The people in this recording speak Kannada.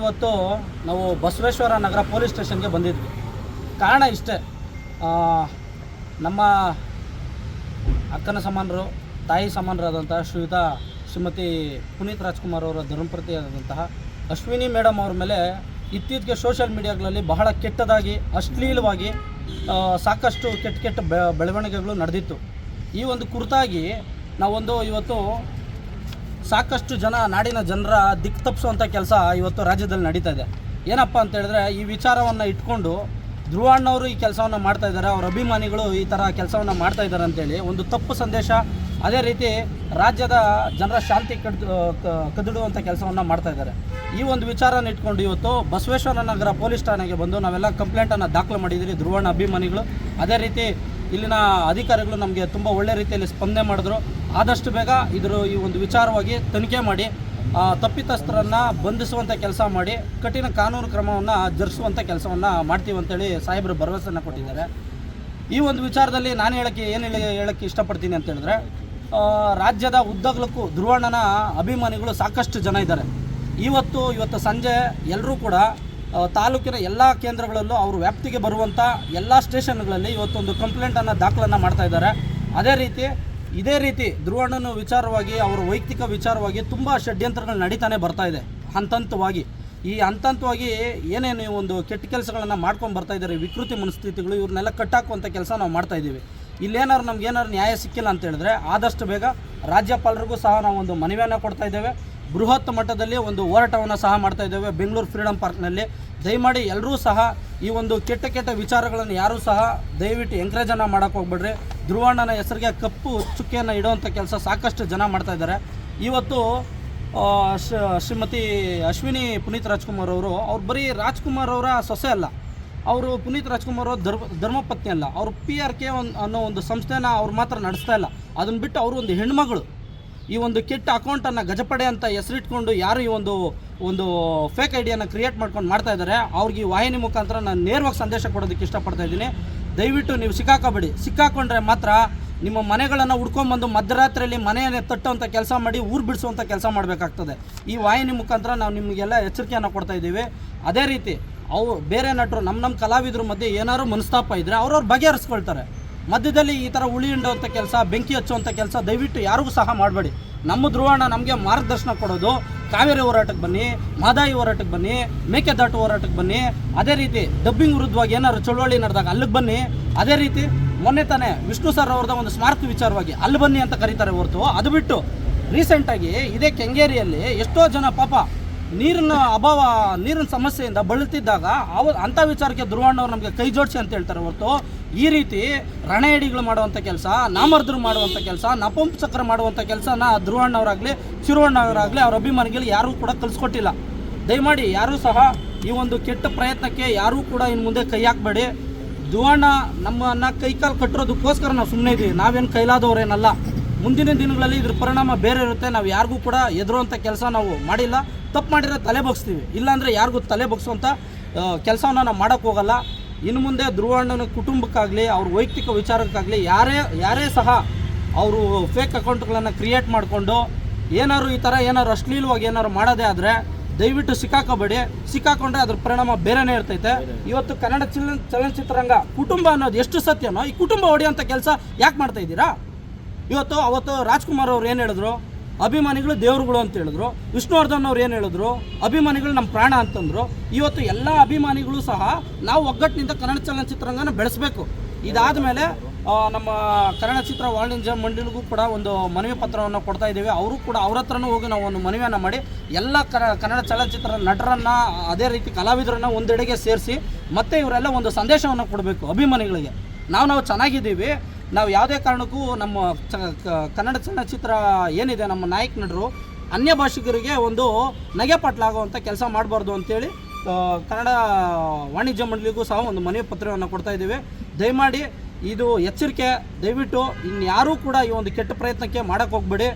ಇವತ್ತು ನಾವು ಬಸವೇಶ್ವರ ನಗರ ಪೊಲೀಸ್ ಸ್ಟೇಷನ್ಗೆ ಬಂದಿದ್ವಿ. ಕಾರಣ ಇಷ್ಟೇ. ನಮ್ಮ ಅಕ್ಕನ ಸಮಾನರು, ತಾಯಿ ಸಮಾನರಾದಂತಹ ಶ್ರೀಯುತ ಶ್ರೀಮತಿ ಪುನೀತ್ ರಾಜ್ಕುಮಾರ್ ಅವರ ಧರ್ಮಪ್ರತಿಯಾದಂತಹ ಅಶ್ವಿನಿ ಮೇಡಮ್ ಅವ್ರ ಮೇಲೆ ಇತ್ತೀಚೆಗೆ ಸೋಷಿಯಲ್ ಮೀಡಿಯಾಗಳಲ್ಲಿ ಬಹಳ ಕೆಟ್ಟದಾಗಿ, ಅಶ್ಲೀಲವಾಗಿ ಸಾಕಷ್ಟು ಕೆಟ್ಟ ಕೆಟ್ಟ ಬೆಳವಣಿಗೆಗಳು ನಡೆದಿತ್ತು. ಈ ಒಂದು ಕುರಿತಾಗಿ ನಾವೊಂದು ಇವತ್ತು ಸಾಕಷ್ಟು ಜನ ನಾಡಿನ ಜನರ ದಿಕ್ಕು ತಪ್ಪಿಸುವಂಥ ಕೆಲಸ ಇವತ್ತು ರಾಜ್ಯದಲ್ಲಿ ನಡೀತಾ ಇದೆ. ಏನಪ್ಪ ಅಂತ ಹೇಳಿದ್ರೆ ಈ ವಿಚಾರವನ್ನು ಇಟ್ಕೊಂಡು ಧ್ರುವಣ್ಣವರು ಈ ಕೆಲಸವನ್ನು ಮಾಡ್ತಾ ಇದ್ದಾರೆ, ಅವ್ರ ಅಭಿಮಾನಿಗಳು ಈ ಥರ ಕೆಲಸವನ್ನು ಮಾಡ್ತಾ ಇದ್ದಾರೆ ಅಂತೇಳಿ ಒಂದು ತಪ್ಪು ಸಂದೇಶ ಅದೇ ರೀತಿ ರಾಜ್ಯದ ಜನರ ಶಾಂತಿ ಕಡ್ ಕದಿಡುವಂಥ ಕೆಲಸವನ್ನು ಮಾಡ್ತಾ ಇದ್ದಾರೆ. ಈ ಒಂದು ವಿಚಾರನ ಇಟ್ಕೊಂಡು ಇವತ್ತು ಬಸವೇಶ್ವರ ನಗರ ಪೊಲೀಸ್ ಠಾಣೆಗೆ ಬಂದು ನಾವೆಲ್ಲ ಕಂಪ್ಲೇಂಟನ್ನು ದಾಖಲು ಮಾಡಿದ್ದೀರಿ, ಧ್ರುವಣ್ಣ ಅಭಿಮಾನಿಗಳು. ಅದೇ ರೀತಿ ಇಲ್ಲಿನ ಅಧಿಕಾರಿಗಳು ನಮಗೆ ತುಂಬ ಒಳ್ಳೆ ರೀತಿಯಲ್ಲಿ ಸ್ಪಂದನೆ ಮಾಡಿದ್ರು. ಆದಷ್ಟು ಬೇಗ ಇದರ ಈ ಒಂದು ವಿಚಾರವಾಗಿ ತನಿಖೆ ಮಾಡಿ ತಪ್ಪಿತಸ್ಥರನ್ನು ಬಂಧಿಸುವಂಥ ಕೆಲಸ ಮಾಡಿ ಕಠಿಣ ಕಾನೂನು ಕ್ರಮವನ್ನು ಜರುಗಿಸುವಂಥ ಕೆಲಸವನ್ನು ಮಾಡ್ತೀವಿ ಅಂತೇಳಿ ಸಾಹೇಬರು ಭರವಸೆಯನ್ನು ಕೊಟ್ಟಿದ್ದಾರೆ. ಈ ಒಂದು ವಿಚಾರದಲ್ಲಿ ನಾನು ಹೇಳೋಕ್ಕೆ ಏನು ಹೇಳಿ ಹೇಳೋಕ್ಕೆ ಇಷ್ಟಪಡ್ತೀನಿ ಅಂತ ಹೇಳಿದ್ರೆ ಆ, ರಾಜ್ಯದ ಉದ್ದಗಲಕ್ಕೂ ಧ್ರುವಣ್ಣನ ಅಭಿಮಾನಿಗಳು ಸಾಕಷ್ಟು ಜನ ಇದ್ದಾರೆ. ಇವತ್ತು ಇವತ್ತು ಸಂಜೆ ಎಲ್ಲರೂ ಕೂಡ ತಾಲೂಕಿನ ಎಲ್ಲ ಕೇಂದ್ರಗಳಲ್ಲೂ ಅವರು ವ್ಯಾಪ್ತಿಗೆ ಬರುವಂಥ ಎಲ್ಲ ಸ್ಟೇಷನ್ಗಳಲ್ಲಿ ಇವತ್ತೊಂದು ಕಂಪ್ಲೇಂಟನ್ನು ದಾಖಲನ್ನು ಮಾಡ್ತಾ ಇದ್ದಾರೆ. ಅದೇ ರೀತಿ, ಇದೇ ರೀತಿ ಧ್ರುವಣ್ಣನ ವಿಚಾರವಾಗಿ ಅವರ ವೈಯಕ್ತಿಕ ವಿಚಾರವಾಗಿ ತುಂಬ ಷಡ್ಯಂತ್ರಗಳು ನಡೀತಾನೆ ಬರ್ತಾ ಇದೆ. ಹಂತ ಹಂತವಾಗಿ ಈ ಹಂತ ಹಂತವಾಗಿ ಏನೇನು ಒಂದು ಕೆಟ್ಟ ಕೆಲಸಗಳನ್ನು ಮಾಡ್ಕೊಂಡು ಬರ್ತಾ ಇದ್ದಾರೆ ವಿಕೃತಿ ಮನಸ್ಥಿತಿಗಳು ಇವ್ರನ್ನೆಲ್ಲ ಕಟ್ಟಾಕುವಂಥ ಕೆಲಸ ನಾವು ಮಾಡ್ತಾ ಇದ್ದೀವಿ. ಇಲ್ಲೇನಾದ್ರು ನಮ್ಗೆ ಏನಾದ್ರು ನ್ಯಾಯ ಸಿಕ್ಕಿಲ್ಲ ಅಂತ ಹೇಳಿದ್ರೆ ಆದಷ್ಟು ಬೇಗ ರಾಜ್ಯಪಾಲರಿಗೂ ಸಹ ನಾವು ಒಂದು ಮನವಿಯನ್ನು ಕೊಡ್ತಾ ಇದ್ದೇವೆ. ಬೃಹತ್ ಮಟ್ಟದಲ್ಲಿ ಒಂದು ಹೋರಾಟವನ್ನು ಸಹ ಮಾಡ್ತಾ ಇದ್ದೇವೆ. ಬೆಂಗಳೂರು ಫ್ರೀಡಮ್ ಪಾರ್ಕ್ನಲ್ಲಿ ದಯಮಾಡಿ ಎಲ್ಲರೂ ಸಹ ಈ ಒಂದು ಕೆಟ್ಟ ಕೆಟ್ಟ ವಿಚಾರಗಳನ್ನು ಯಾರೂ ಸಹ ದಯವಿಟ್ಟು ಎಂಕರೇಜನ್ನು ಮಾಡೋಕ್ಕೆ ಹೋಗ್ಬೇಡ್ರಿ. ಧ್ರುವಣ್ಣನ ಹೆಸರಿಗೆ ಕಪ್ಪು ಚುಕ್ಕೆಯನ್ನು ಇಡುವಂಥ ಕೆಲಸ ಸಾಕಷ್ಟು ಜನ ಮಾಡ್ತಾ ಇದ್ದಾರೆ. ಇವತ್ತು ಶ್ರೀಮತಿ ಅಶ್ವಿನಿ ಪುನೀತ್ ರಾಜ್ಕುಮಾರ್ ಅವರು, ಅವ್ರು ಬರೀ ರಾಜ್ಕುಮಾರ್ ಅವರ ಸೊಸೆ ಅಲ್ಲ, ಅವರು ಪುನೀತ್ ರಾಜ್ಕುಮಾರ್ ಅವರು ಧರ್ಮ, ಧರ್ಮಪತ್ನಿ ಅಲ್ಲ, ಅವರು ಪಿ ಆರ್ ಕೆ ಒಂದು ಅನ್ನೋ ಒಂದು ಸಂಸ್ಥೆನ ಅವ್ರು ಮಾತ್ರ ನಡೆಸ್ತಾ ಇಲ್ಲ. ಅದನ್ನು ಬಿಟ್ಟು ಅವರು ಒಂದು ಹೆಣ್ಮಗಳು. ಈ ಒಂದು ಕೆಟ್ಟ ಅಕೌಂಟನ್ನು ಗಜಪಡೆ ಅಂತ ಹೆಸರಿಟ್ಕೊಂಡು ಯಾರು ಈ ಒಂದು ಒಂದು ಫೇಕ್ ಐಡಿಯನ್ನು ಕ್ರಿಯೇಟ್ ಮಾಡ್ಕೊಂಡು ಮಾಡ್ತಾ ಇದ್ದಾರೆ, ಅವ್ರಿಗೆ ಈ ವಾಹಿನಿ ಮುಖಾಂತರ ನಾನು ನೇರವಾಗಿ ಸಂದೇಶ ಕೊಡೋದಕ್ಕೆ ಇಷ್ಟಪಡ್ತಾ ಇದ್ದೀನಿ. ದಯವಿಟ್ಟು ನೀವು ಸಿಕ್ಕಾಕೋಬೇಡಿ. ಸಿಕ್ಕಾಕೊಂಡ್ರೆ ಮಾತ್ರ ನಿಮ್ಮ ಮನೆಗಳನ್ನು ಹುಡ್ಕೊಂಬಂದು ಮಧ್ಯರಾತ್ರಿಯಲ್ಲಿ ಮನೆಯನ್ನು ತಟ್ಟುವಂಥ ಕೆಲಸ ಮಾಡಿ ಊರು ಬಿಡಿಸುವಂಥ ಕೆಲಸ ಮಾಡಬೇಕಾಗ್ತದೆ. ಈ ವಾಹಿನಿ ಮುಖಾಂತರ ನಾವು ನಿಮಗೆಲ್ಲ ಎಚ್ಚರಿಕೆಯನ್ನು ಕೊಡ್ತಾ ಇದ್ದೀವಿ. ಅದೇ ರೀತಿ ಅವು ಬೇರೆ ನಟರು ನಮ್ಮ ನಮ್ಮ ಕಲಾವಿದರ ಮಧ್ಯೆ ಏನಾದ್ರು ಮನಸ್ತಾಪ ಇದ್ದರೆ ಅವ್ರವ್ರು ಬಗೆಹರಿಸ್ಕೊಳ್ತಾರೆ. ಮಧ್ಯದಲ್ಲಿ ಈ ಥರ ಉಳಿ ಹಿಂಡುವಂಥ ಕೆಲಸ, ಬೆಂಕಿ ಹಚ್ಚುವಂಥ ಕೆಲಸ ದಯವಿಟ್ಟು ಯಾರಿಗೂ ಸಹ ಮಾಡಬೇಡಿ. ನಮ್ಮ ಧ್ರುವಣ್ಣ ನಮಗೆ ಮಾರ್ಗದರ್ಶನ ಕೊಡೋದು. ಕಾವೇರಿ ಹೋರಾಟಕ್ಕೆ ಬನ್ನಿ, ಮಾದಾಯಿ ಹೋರಾಟಕ್ಕೆ ಬನ್ನಿ, ಮೇಕೆದಾಟು ಹೋರಾಟಕ್ಕೆ ಬನ್ನಿ. ಅದೇ ರೀತಿ ಡಬ್ಬಿಂಗ್ ವಿರುದ್ಧವಾಗಿ ಏನಾದ್ರು ಚಳುವಳಿ ನಡೆದಾಗ ಅಲ್ಲಿಗೆ ಬನ್ನಿ. ಅದೇ ರೀತಿ ಮೊನ್ನೆ ತಾನೇ ವಿಷ್ಣು ಸರ್ ಅವ್ರದ್ದು ಒಂದು ಸ್ಮಾರಕ ವಿಚಾರವಾಗಿ ಅಲ್ಲಿ ಬನ್ನಿ ಅಂತ ಕರೀತಾರೆ ಹೊರತು. ಅದು ಬಿಟ್ಟು ರೀಸೆಂಟಾಗಿ ಇದೇ ಕೆಂಗೇರಿಯಲ್ಲಿ ಎಷ್ಟೋ ಜನ ಪಾಪ ನೀರಿನ ಅಭಾವ, ನೀರಿನ ಸಮಸ್ಯೆಯಿಂದ ಬಳಲ್ತಿದ್ದಾಗ ಅವ ಅಂಥ ವಿಚಾರಕ್ಕೆ ಧ್ರುವಣ್ಣವ್ರು ನಮಗೆ ಕೈ ಜೋಡಿಸಿ ಅಂತ ಹೇಳ್ತಾರೆ ಹೊರತು, ಈ ರೀತಿ ರಣೇಡಿಗಳು ಮಾಡುವಂಥ ಕೆಲಸ, ನಾಮರ್ದ್ರು ಮಾಡುವಂಥ ಕೆಲಸ, ನಪುಂಸಕರ ಮಾಡುವಂಥ ಕೆಲಸನ ಧ್ರುವಣ್ಣವರಾಗಲಿ ಶಿರುವಣ್ಣವರಾಗಲಿ ಅವ್ರ ಅಭಿಮಾನಿಗಳು ಯಾರೂ ಕೂಡ ಕಲಿಸ್ಕೊಟ್ಟಿಲ್ಲ. ದಯಮಾಡಿ ಯಾರೂ ಸಹ ಈ ಒಂದು ಕೆಟ್ಟ ಪ್ರಯತ್ನಕ್ಕೆ ಯಾರೂ ಕೂಡ ಇನ್ನು ಮುಂದೆ ಕೈ ಹಾಕಬೇಡಿ. ಧ್ರುವಣ್ಣ ನಮ್ಮನ್ನು ಕೈಕಾಲು ಕಟ್ಟಿರೋದಕ್ಕೋಸ್ಕರ ನಾವು ಸುಮ್ಮನೆ ಇದ್ದೀವಿ ನಾವೇನು ಕೈಲಾದವ್ರೇನಲ್ಲ. ಮುಂದಿನ ದಿನಗಳಲ್ಲಿ ಇದ್ರ ಪರಿಣಾಮ ಬೇರೆ ಇರುತ್ತೆ. ನಾವು ಯಾರಿಗೂ ಕೂಡ ಎದುರುವಂಥ ಕೆಲಸ ನಾವು ಮಾಡಿಲ್ಲ. ತಪ್ಪು ಮಾಡಿದ್ರೆ ತಲೆ ಬಗ್ಸ್ತೀವಿ. ಇಲ್ಲಾಂದರೆ ಯಾರಿಗೂ ತಲೆ ಬಗ್ಸುವಂಥ ಕೆಲಸವನ್ನು ನಾವು ಮಾಡೋಕ್ಕೆ ಹೋಗಲ್ಲ. ಇನ್ನು ಮುಂದೆ ಧ್ರುವಣ್ಣನ ಕುಟುಂಬಕ್ಕಾಗಲಿ, ಅವ್ರ ವೈಯಕ್ತಿಕ ವಿಚಾರಕ್ಕಾಗಲಿ, ಯಾರೇ ಯಾರೇ ಸಹ ಅವರು ಫೇಕ್ ಅಕೌಂಟ್ಗಳನ್ನು ಕ್ರಿಯೇಟ್ ಮಾಡಿಕೊಂಡು, ಏನಾದ್ರು ಈ ಥರ ಏನಾದ್ರು ಅಶ್ಲೀಲವಾಗಿ ಏನಾದ್ರು ಮಾಡೋದೇ ಆದರೆ ದಯವಿಟ್ಟು ಸಿಕ್ಕಾಕೋಬೇಡಿ. ಸಿಕ್ಕಾಕೊಂಡ್ರೆ ಅದ್ರ ಪರಿಣಾಮ ಬೇರೆನೇ ಇರ್ತೈತೆ. ಇವತ್ತು ಕನ್ನಡ ಚಲ, ಚಲನಚಿತ್ರರಂಗ ಕುಟುಂಬ ಅನ್ನೋದು ಎಷ್ಟು ಸತ್ಯನೋ, ಈ ಕುಟುಂಬ ಹೊಡೆಯೋಂಥ ಕೆಲಸ ಯಾಕೆ ಮಾಡ್ತಾ ಇದ್ದೀರಾ? ಇವತ್ತು, ಅವತ್ತು ರಾಜ್ಕುಮಾರ್ ಅವ್ರು ಏನು ಹೇಳಿದ್ರು? ಅಭಿಮಾನಿಗಳು ದೇವರುಗಳು ಅಂತ ಹೇಳಿದ್ರು. ವಿಷ್ಣುವರ್ಧನ್ ಅವ್ರು ಏನು ಹೇಳಿದ್ರು? ಅಭಿಮಾನಿಗಳು ನಮ್ಮ ಪ್ರಾಣ ಅಂತಂದ್ರು. ಇವತ್ತು ಎಲ್ಲ ಅಭಿಮಾನಿಗಳು ಸಹ ನಾವು ಒಗ್ಗಟ್ಟಿನಿಂದ ಕನ್ನಡ ಚಲನಚಿತ್ರರಂಗನ ಬೆಳೆಸಬೇಕು. ಇದಾದ ಮೇಲೆ ನಮ್ಮ ಕನ್ನಡ ಚಿತ್ರ ವಾಣಿಜ್ಯ ಮಂಡಳಿಗೂ ಕೂಡ ಒಂದು ಮನವಿ ಪತ್ರವನ್ನು ಕೊಡ್ತಾ ಇದ್ದೀವಿ. ಅವರು ಕೂಡ ಅವ್ರ ಹತ್ರನೂ ಹೋಗಿ ನಾವು ಒಂದು ಮನವಿಯನ್ನು ಮಾಡಿ ಎಲ್ಲ ಕನ್ನಡ ಚಲನಚಿತ್ರ ನಟರನ್ನು, ಅದೇ ರೀತಿ ಕಲಾವಿದರನ್ನು ಒಂದೆಡೆಗೆ ಸೇರಿಸಿ ಮತ್ತೆ ಇವರೆಲ್ಲ ಒಂದು ಸಂದೇಶವನ್ನು ಕೊಡಬೇಕು ಅಭಿಮಾನಿಗಳಿಗೆ. ನಾವು ನಾವು ಚೆನ್ನಾಗಿದ್ದೀವಿ. ನಾವು ಯಾವುದೇ ಕಾರಣಕ್ಕೂ ನಮ್ಮ ಕನ್ನಡ ಚಲನಚಿತ್ರ ಏನಿದೆ ನಮ್ಮ ನಾಯಕ ನಟರು, ಅನ್ಯ ಭಾಷಿಗರಿಗೆ ಒಂದು ನಗೆಪಾಟ್ಲಾಗುವಂಥ ಕೆಲಸ ಮಾಡಬಾರ್ದು ಅಂತೇಳಿ ಕನ್ನಡ ವಾಣಿಜ್ಯ ಮಂಡಳಿಗೂ ಸಹ ಒಂದು ಮನವಿ ಪತ್ರವನ್ನು ಕೊಡ್ತಾ ಇದ್ದೀವಿ. ದಯಮಾಡಿ ಇದು ಎಚ್ಚರಿಕೆ, ದಯವಿಟ್ಟು ಇನ್ಯಾರೂ ಕೂಡ ಈ ಒಂದು ಕೆಟ್ಟ ಪ್ರಯತ್ನಕ್ಕೆ ಮಾಡೋಕ್ಕೆ ಹೋಗ್ಬೇಡಿ.